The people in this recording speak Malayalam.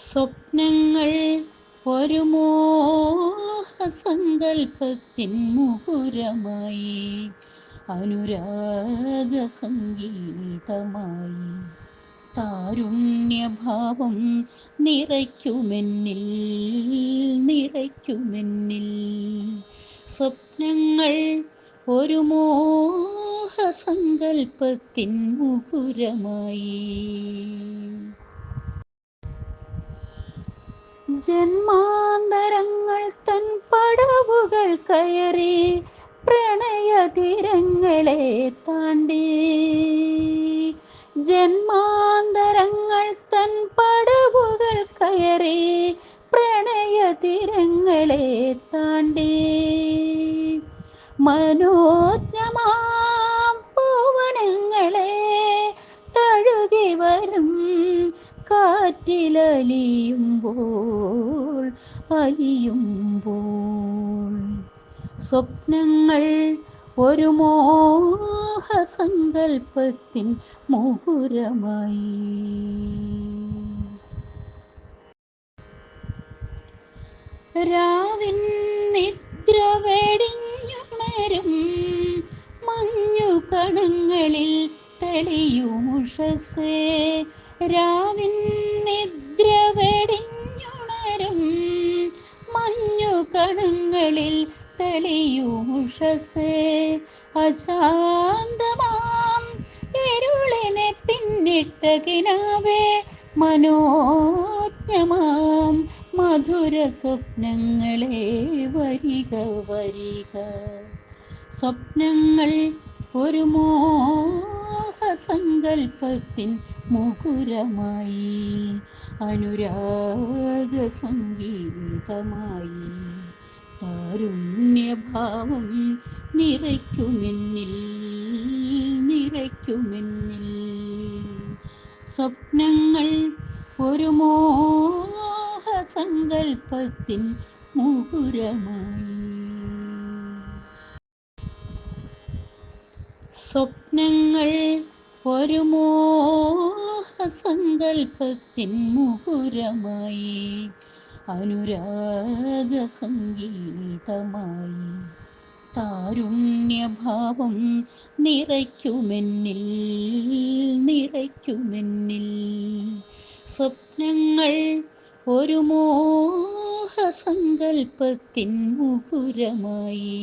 സ്വപ്നങ്ങൾ ഒരു മോഹസങ്കൽപ്പത്തിൻ മുഹുരമായി അനുരാഗ സംഗീതമായി താരുണ്യഭാവം നിറയ്ക്കുമെന്നിൽ നിറയ്ക്കുമെന്നിൽ. സ്വപ്നങ്ങൾ ഒരു മോഹസങ്കൽപ്പത്തിൻ മുകുരമായി ജന്മാന്തരങ്ങൾ തൻ പടവുകൾ കയറി പ്രണയതിരങ്ങളെ താണ്ടി. ജന്മാന്തരങ്ങൾ തൻ പടവുകൾ കയറി പ്രണയതിരങ്ങളെ താണ്ടി. മനോജ്ഞമാം കാറ്റിലലിയുമ്പോൾ അലിയുമ്പോൾ. സ്വപ്നങ്ങൾ ഒരു മോഹസങ്കൽപ്പത്തിൻ മുകുരമായി രാവിൻ നിദ്ര വെടിഞ്ഞുണരും മഞ്ഞു കണങ്ങളിൽ തെളിയുമുഷസേ രാവിൻ നിദ്ര വെടിഞ്ഞുണരും മഞ്ഞു കണങ്ങളിൽ തെളിയുമുഷസേ അശാന്തമാം. ഇരുളിനെ പിന്നിട്ട കിനാവേ മനോജ്ഞമാം. മധുര സ്വപ്നങ്ങളെ വരിക വരിക. സ്വപ്നങ്ങൾ ഒരു മോഹസങ്കൽപ്പത്തിൻ മുകുരമായി അനുരാഗ സംഗീതമായി താരുണ്യഭാവം നിറയ്ക്കുമെന്നിൽ നിറയ്ക്കുമെന്നിൽ. സ്വപ്നങ്ങൾ ഒരു മോഹസങ്കൽപ്പത്തിൻ മുകുരമായി സ്വപ്നങ്ങൾ ഒരു മോഹസങ്കൽപ്പത്തിൻ മുഹുരമായി അനുരാഗ സംഗീതമായി താരുണ്യഭാവം നിറയ്ക്കുമെന്നിൽ നിറയ്ക്കുമെന്നിൽ. സ്വപ്നങ്ങൾ ഒരു മോഹസങ്കൽപ്പത്തിൻ മുകുരമായി